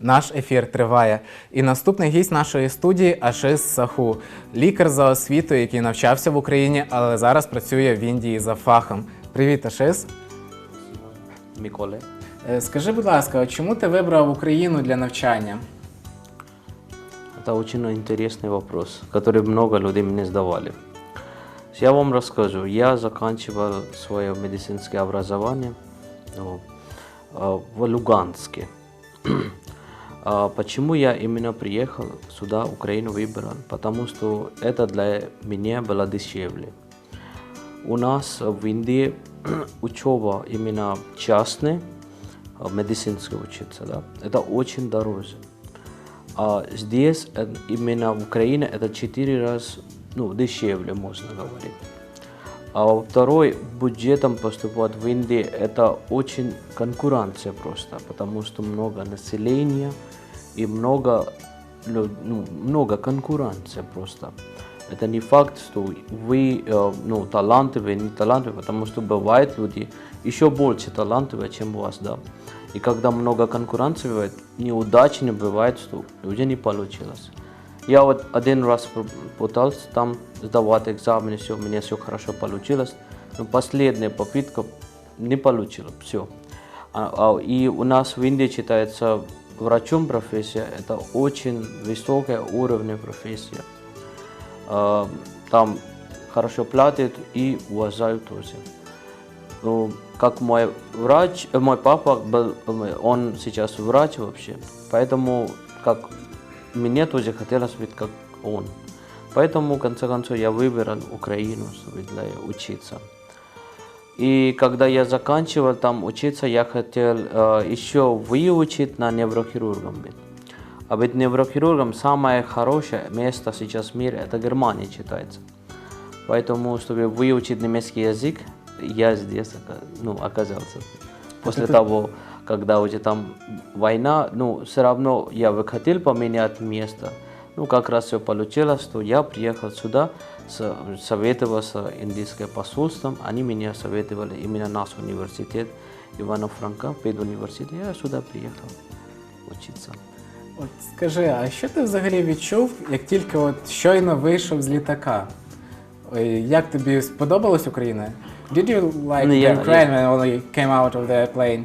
Наш ефір триває. І наступний гість нашої студії Ашис Саху, лікар за освітою, який навчався в Україні, але зараз працює в Індії за фахом. Привіт, Ашис. Миколе. Е, Скажи, будь ласка, чому ти вибрав Україну для навчання? Это очень интересный вопрос, который много людей мне задавали. Я вам расскажу. Я заканчивал свое медицинское образование ну, э, в Луганске. А Почему я именно приехал сюда, Украину выбрал? Потому что это для меня было дешевле. У нас в Индии учеба именно частная, а, медицинская учиться, да, это очень дороже. А здесь, э, именно в Украине, это четыре раз ну, дешевле, можно говорить. А второй, бюджетом поступать в Индии, это очень конкуренция просто, потому что много населения и много, ну, много конкуренции просто. Это не факт, что вы э, ну, талантливые, не талантливые, потому что бывают люди еще больше талантливые, чем у вас, да. И когда много конкуренции бывает, неудачно бывает, что уже не получилось. Я вот один раз пытался там сдавать экзамены, все, у меня все хорошо получилось. Но последняя попытка не получилось, все. и у нас в Индии считается врачом профессия, это очень высокая уровня профессия. А, Там хорошо платят и уважают тоже. Ну, как мой врач, э, мой папа был, он сейчас врач вообще, поэтому как мне тоже хотелось быть как он. Поэтому, в конце концов, я выбрал Украину, чтобы для учиться. И когда я заканчивал там учиться, я хотел э, еще выучить на неврохирургом быть. А быть неврохирургом самое хорошее место сейчас в мире, это Германия считается. Поэтому, чтобы выучить немецкий язык, я здесь ну, оказался. После того, когда уже там война, ну, все равно я бы хотел поменять место. Ну, как раз все получилось, что я приехал сюда, с- советовался с индийским посольством. Они меня советовали именно наш университет, Ивана Франка, педуниверситет. Я сюда приехал учиться. От скажи, а що ти взагалі відчув, як тільки от щойно вийшов з літака? Ой, Як тобі сподобалась Україна? Did you like Ну, the я- Ukraine when you only came out of the plane?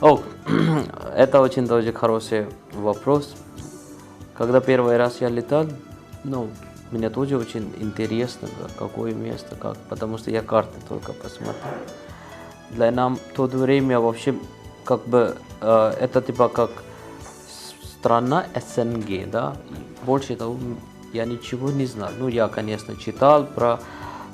О, это очень тоже хороший вопрос. Когда первый раз я летал, ну, мне тоже очень интересно какое место, как, потому что я карты только посмотрел. Для нам в то время вообще как бы э, это типа как страна СНГ, да, больше того я ничего не знал. Ну, я, конечно, читал про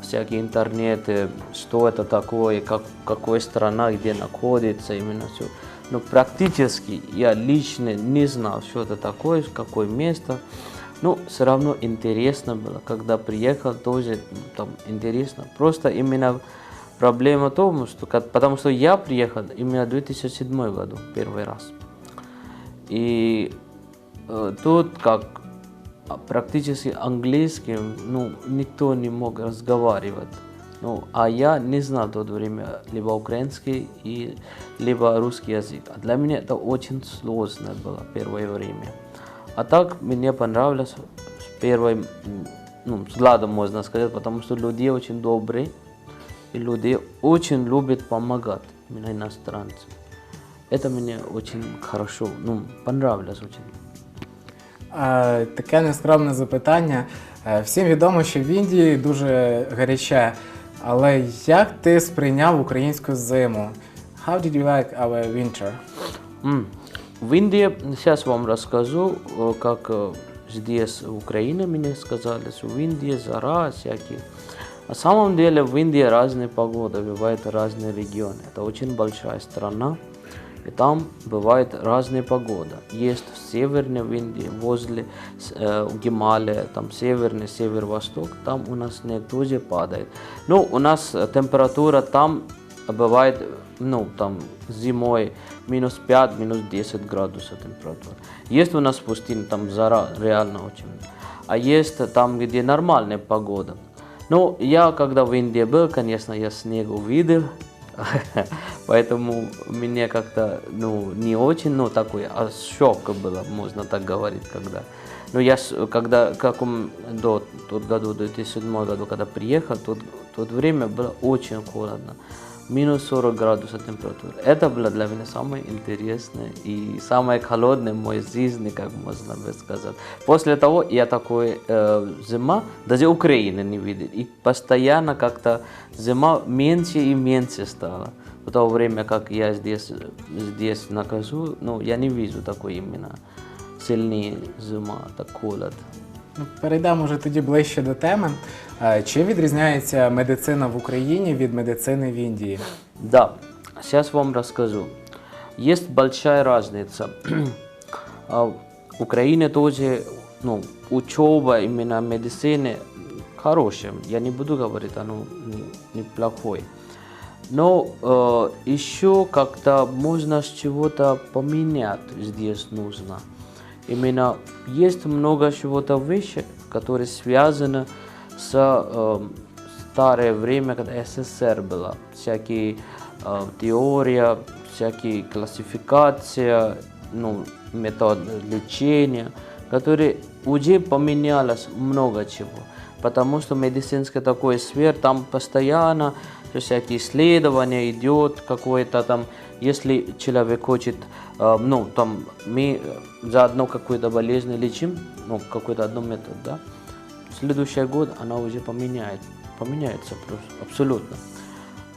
всякие интернеты, что это такое, как, какая страна, где находится, именно все. Но практически я лично не знал, что это такое, какое место. Ну, все равно интересно было, когда приехал, тоже м, там интересно. Просто именно проблема в том, что, потому что я приехал именно в 2007 году, первый раз. И э, тут как практически английским, ну, никто не мог разговаривать. Ну, а я не знал в то время либо украинский, и, либо русский язык. А для меня это очень сложно было первое время. А так мне понравилось с первым, м, ну, взглядом можно сказать, потому что люди очень добрые, и люди очень любят помогать, именно иностранцам. Это мне очень хорошо, ну, понравилось очень. Е, Таке нескромне запитання. Е, Всім відомо, що в Індії дуже гаряче. Але як ти сприйняв українську зиму? How did you like our winter? М. В Индии, сейчас вам расскажу, э, как э, здесь в Украине мне сказали, что в Индии жара всякие. На самом деле в Индии разные погоды, бывают разные регионы. Это очень большая страна, И там бывает разные погода. Есть в северной в Индии, возле э, Гималая, там северный, северо-восток, там у нас снег тоже падает. Ну, у нас температура там бывает, ну, там зимой минус 5, минус 10 градусов температура. Есть у нас пустыня, там жара реально очень. А есть там, где нормальная погода. Ну, я когда в Индии был, конечно, я снег увидел, Поэтому мне как-то, ну, не очень, ну, такой, а шок было, можно так говорить, когда. Ну, я, когда, как он, до, тот году, 2007 году, когда приехал, тот, тот время было очень холодно. Минус 40 градусов температуры. Это было для меня самое интересное и самое холодное в моей жизни, как можно бы сказать. После того я такой э, зима, даже Украины не видел. И постоянно как-то зима меньше и меньше стала. В то время, как я здесь, здесь нахожу, ну, я не вижу такой именно сильнее зима, так холод. Перейдемо вже тоді ближче до теми. Е, Чи відрізняється медицина в Україні від медицини в Індії? Да, сейчас вам расскажу. Есть большая разница. А В Украине тоже ну, учеба именно медицины хорошая. Я не буду говорить, оно не- неплохое. Но э, еще как-то можно с чего-то поменять здесь нужно. Именно есть много чего-то выше, которые связаны с э, старое время, когда СССР было. Всякие э, теория, всякие классификация, ну, метод лечения, которые уже поменялось много чего. Потому что медицинская такой сфер, там постоянно всякие исследования идет, какое-то там, если человек хочет, э, ну, там, мы за одну какую-то болезнь лечим, ну, какой-то одну метод, да, следующий год она уже поменяет, поменяется просто, абсолютно.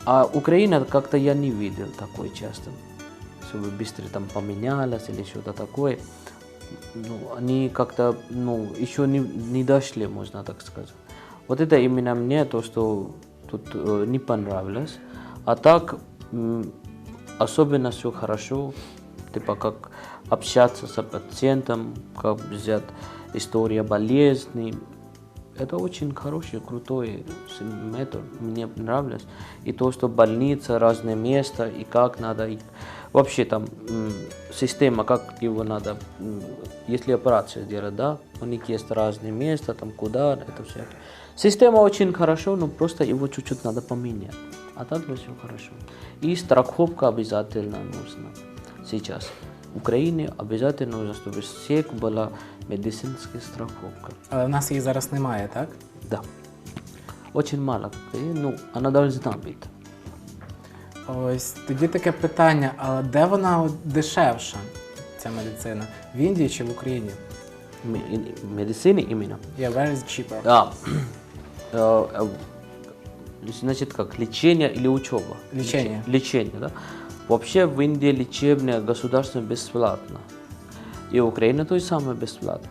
А Украина как-то я не видел такой часто, чтобы быстро там поменялось или что-то такое. Ну, они как-то, ну, еще не, не дошли, можно так сказать. Вот это именно мне то, что тут э, не понравилось. А так, м, особенно все хорошо, типа как общаться с пациентом, как взять история болезни. Это очень хороший, крутой метод, мне нравилось. И то, что больница, разные места, и как надо, и вообще там система, как его надо, если операцию делать, да, у них есть разные места, там куда, это все. Система очень хорошо, но просто его чуть-чуть надо поменять. А так все хорошо. И страховка обязательно нужна сейчас. В Украине обязательно нужно, чтобы у всех была медицинская страховка. Але в нас її зараз немає, так? Да. Очень мало. И, ну, она должна быть. Ось тоді таке питання: а де вона от дешевша, ця медицина? В Індії чи в Україні? М- in- Медицины именно. Yeah, where is cheaper? А, э, э, значит, как лечение или учеба? Лечение. Лече- Лечение, да. Вообще в Индии лечебное государство бесплатно. И Украина то же самое бесплатно.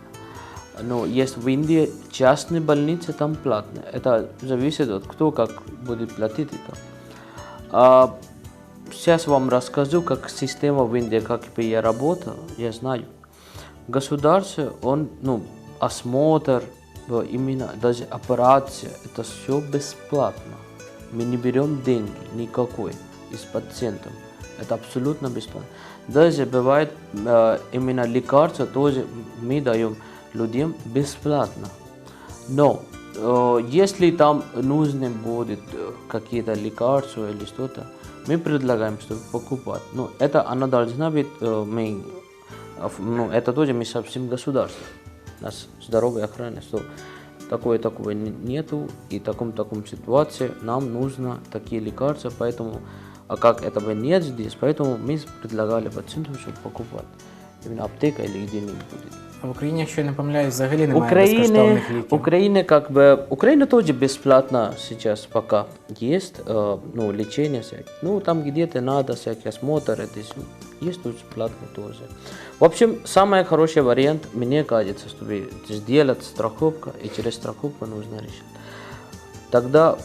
Но есть в Индии частные больницы, там платные. Это зависит от кто как будет платить это. А, сейчас вам расскажу, как система в Индии, как я работал, я знаю. Государство, он, ну, осмотр, именно даже операция, это все бесплатно. Мы не берем деньги никакой из пациентов. Это абсолютно бесплатно. Даже бывает э, именно лекарства тоже мы даем людям бесплатно. Но э, если там нужны будут э, какие-то лекарства или что-то, мы предлагаем, чтобы покупать. Но это она должна быть, э, мы, ну, это тоже мы совсем государство. У нас здоровая охрана, что такое такого не- нету, и в таком таком ситуации нам нужно такие лекарства, поэтому, а как этого нет здесь, поэтому мы предлагали пациентам, чтобы покупать. Именно аптека или где-нибудь будет. А в Україні, якщо я не помиляюсь, взагалі немає Украины, безкоштовних ліків. Украина как бы, Украина тоже бесплатно сейчас пока есть, э, ну, лечение всякие. Ну, там где-то надо всякие осмотры, это всё. есть тут бесплатно тоже. В общем, самый хороший вариант, мне кажется, чтобы сделать страховка, и через страховку нужно решить. Тогда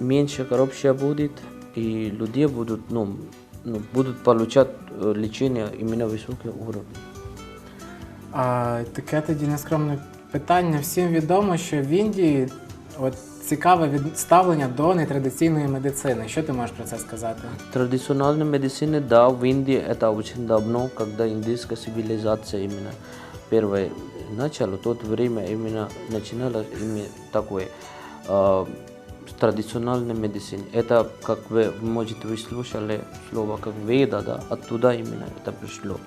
меньше коррупция будет, и люди будут, ну, ну, будут получать э, лечение именно высокого уровня. А, таке тоді нескромне питання. Всім відомо, що в Індії от, цікаве від- ставлення до нетрадиційної медицини. Що ти можеш про це сказати? Традиционная медицина, да, в Индии это очень давно, когда индийская цивилизация именно первое начало, в то время именно начиналось именно такое. э, традиционной медицине. Это, как вы, может, вы слушали слово как веда, да, оттуда именно это пришло.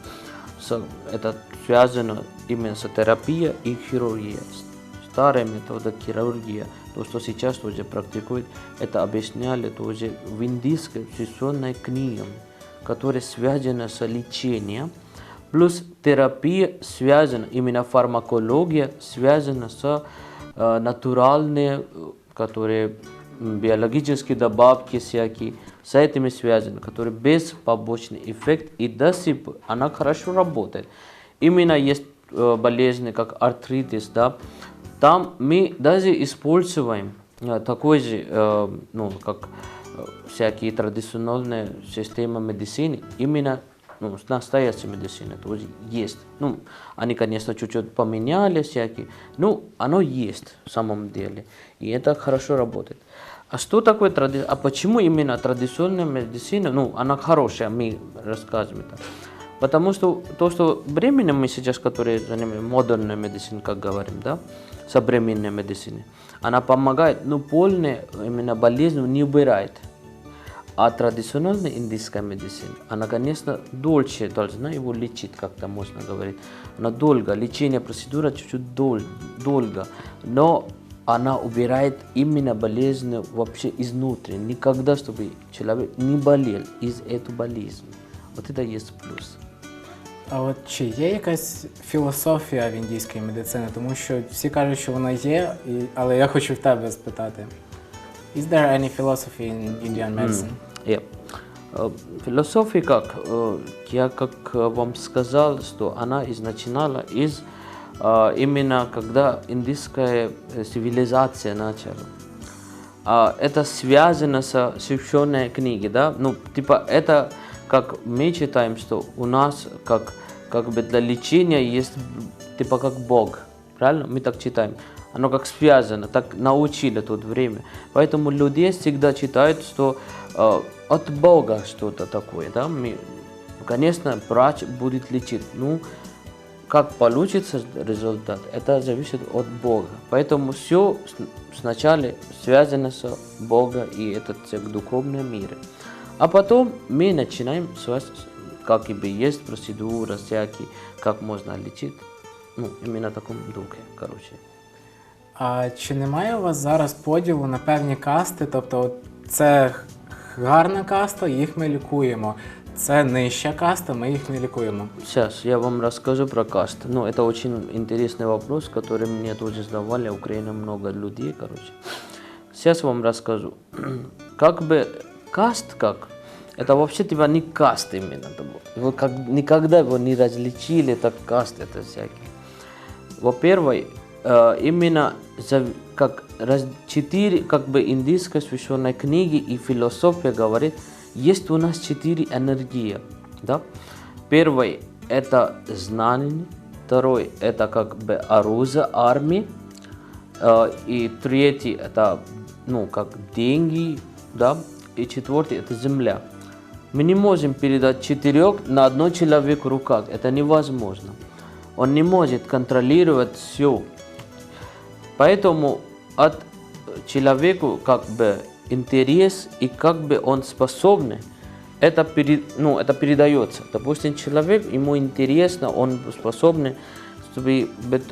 Это связано именно с терапией и хирургией. Старая метода хирургия, то, что сейчас тоже практикуют, это объясняли тоже в индийской священной книге, которая связана с лечением, плюс терапия связана, именно фармакология связана с э, натуральные, э, которые м, биологические добавки всякие, с этими связаны, которые без побочный эффект, и до сих пор она хорошо работает. Именно есть э, болезни, как артритис, да, там мы даже используем э, такой же, э, ну, как всякие традиционные системы медицины, именно ну, настоящей медицины тоже есть. Ну, они, конечно, чуть-чуть поменяли всякие, но оно есть в самом деле. И это хорошо работает. А что такое традиция? А почему именно традиционная медицина? Ну, она хорошая, мы рассказываем это. Потому что то, что временем мы сейчас, которые занимаемся модерной медициной, как говорим, да, современной медициной, она помогает, но полная именно болезнь не убирает. А традиционная индийская медицина, она, конечно, дольше должна его лечить, как-то можно говорить. Она долго, лечение процедура чуть-чуть дол, долго, но она убирает именно болезнь вообще изнутри. Никогда, чтобы человек не болел из этой болезни. Вот это есть плюс. А от чи є якась філософія в індійській медицині? Тому що всі кажуть, що вона є, і... але я хочу в тебе спитати. Is there any philosophy in Indian medicine? Yeah. Э, Философия как? Э, Я как э, вам сказал, что она изначально из э, именно когда индийская цивилизация начала. А это связано со священной книгой, да? Ну, типа это как мы читаем, что у нас как как бы для лечения есть типа как Бог, правильно? Мы так читаем. Оно как связано, так научили то время. Поэтому люди всегда читают, что э, от Бога что-то такое, да? Мы, конечно, врач будет лечить. Ну, как получится результат, это зависит от Бога. Поэтому все сначала связано с Богом и этот э, духовный мир. А потом мы начинаем с вас, как и бы есть процедура всякие, как можно лечить. Ну, именно в таком духе, короче. А чи немає у вас зараз поділу на певні касти? Тобто, от це гарна каста, їх ми лікуємо. Це нижча каста, ми їх не лікуємо. Сейчас я вам расскажу про каст. Ну, это очень интересный вопрос, который мне тоже задавали. В Украине много людей, короче. Сейчас вам расскажу. Как бы каст как? Это вообще типа не каст именно. Его как, никогда его не различили, это каст, это всякие. Во-первых, э, именно за- как раз, четыре как бы индийской священной книги и философия говорит, есть у нас четыре энергии. Да? Первый – это знание, второй – это как бы оружие армии, Э, и третий это ну как деньги, да, и четвертый это земля. Мы не можем передать четырех на одно человек в руках, это невозможно. Он не может контролировать все. Поэтому от человека как бы интерес и как бы он способный, это, пере- ну, это передается. Допустим, человек, ему интересно, он способный, чтобы быть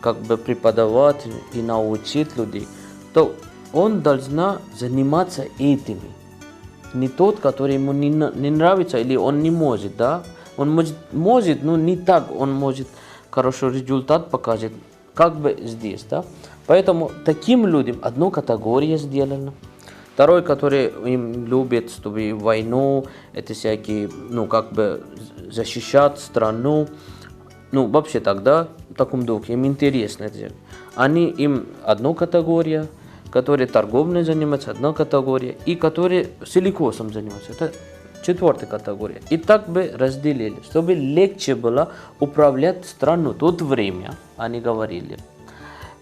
как бы преподавать и научить людей, то он должна заниматься этими. Не тот, который ему не, не нравится или он не может, да? Он может, может, но не так он может хороший результат показать, как бы здесь, да? Поэтому таким людям одну категорию сделана. Второй, который им любит, чтобы войну, это всякие, ну, как бы защищать страну. Ну, вообще тогда, в таком духе, им интересно это. Они им одну категорию, которые торговлей занимаются, одна категория, и которые силикосом занимаются, это четвертая категория. И так бы разделили, чтобы легче было управлять страну. Тут время, они говорили.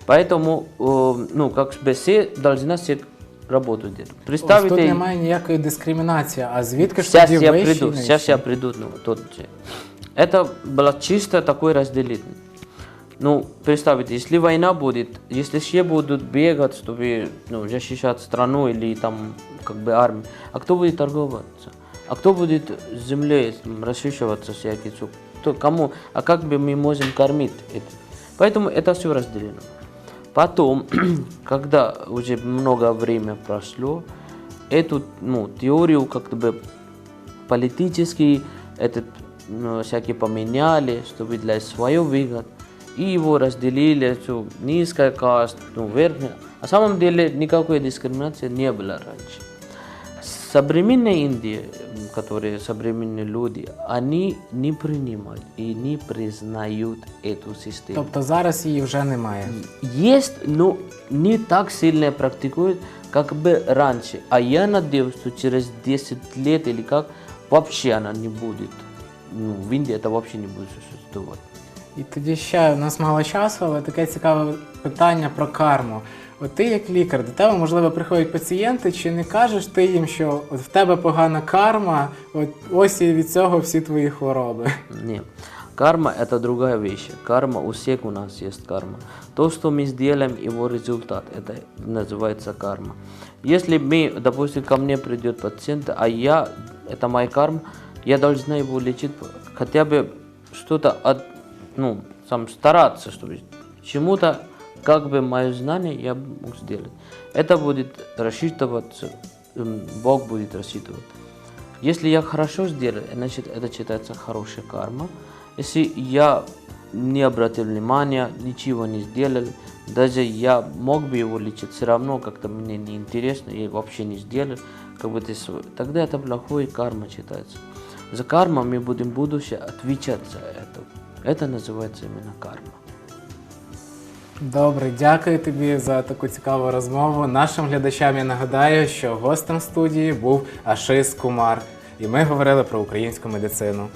Поэтому, э, ну, как бы все должны все работу делать. Ось Представьте, тут немає ніякої дискримінації. А звідки ж Сейчас тоді я вищі, приду, нижчі? сейчас я приду, ну, тот же. Это было чисто такое разделение. Ну, представьте, если война будет, если все будут бегать, чтобы ну, защищать страну или там как бы армию, а кто будет торговаться? А кто будет с землей расчищиваться всякий цук? Кто, кому? А как бы мы можем кормить это? Поэтому это все разделено. Потом, когда уже много времени прошло, эту ну, теорию как бы политически этот ну, всякие поменяли, чтобы для своего выгод. И его разделили, что низкая каст, ну, верхняя. На самом деле никакой дискриминации не было раньше. Современная Индия, м, которые современные люди, они не принимают и не признают эту систему. Тобто зараз її вже немає. Есть, но не так сильно практикуют, как бы раньше. А я надеюсь, что через 10 лет или как, вообще она не будет. Ну, в Индии это вообще не будет существовать. І тоді ще у нас мало часу, але таке цікаве питання про карму. От ти як лікар, до тебе можливо приходять пацієнти, чи не кажеш ти їм, що от в тебе погана карма, от ось і від цього всі твої хвороби. Не. Карма это другая вещь. Карма у всех у нас есть карма. То, что мы сделаем, его результат, это называется карма. Если мы, допустим, ко мне придет пациент, а я, это моя карма, я должна его лечить, хотя бы что-то от, ну, сам стараться, чтобы чему-то, как бы мое знание я мог сделать. Это будет рассчитываться, Бог будет рассчитывать. Если я хорошо сделал, значит это считается хорошая карма. Если я не обратил внимания, ничего не сделал, даже я мог бы его лечить, все равно как-то мне неинтересно, я вообще не сделал, как бы ты свой. Тогда это плохой карма считается. За карму мы будем в будущее отвечать за это. Это называется именно карма. Добре, дякую тобі за таку цікаву розмову. Нашим глядачам я нагадаю, що гостем студії був Ашис Кумар, і ми говорили про українську медицину.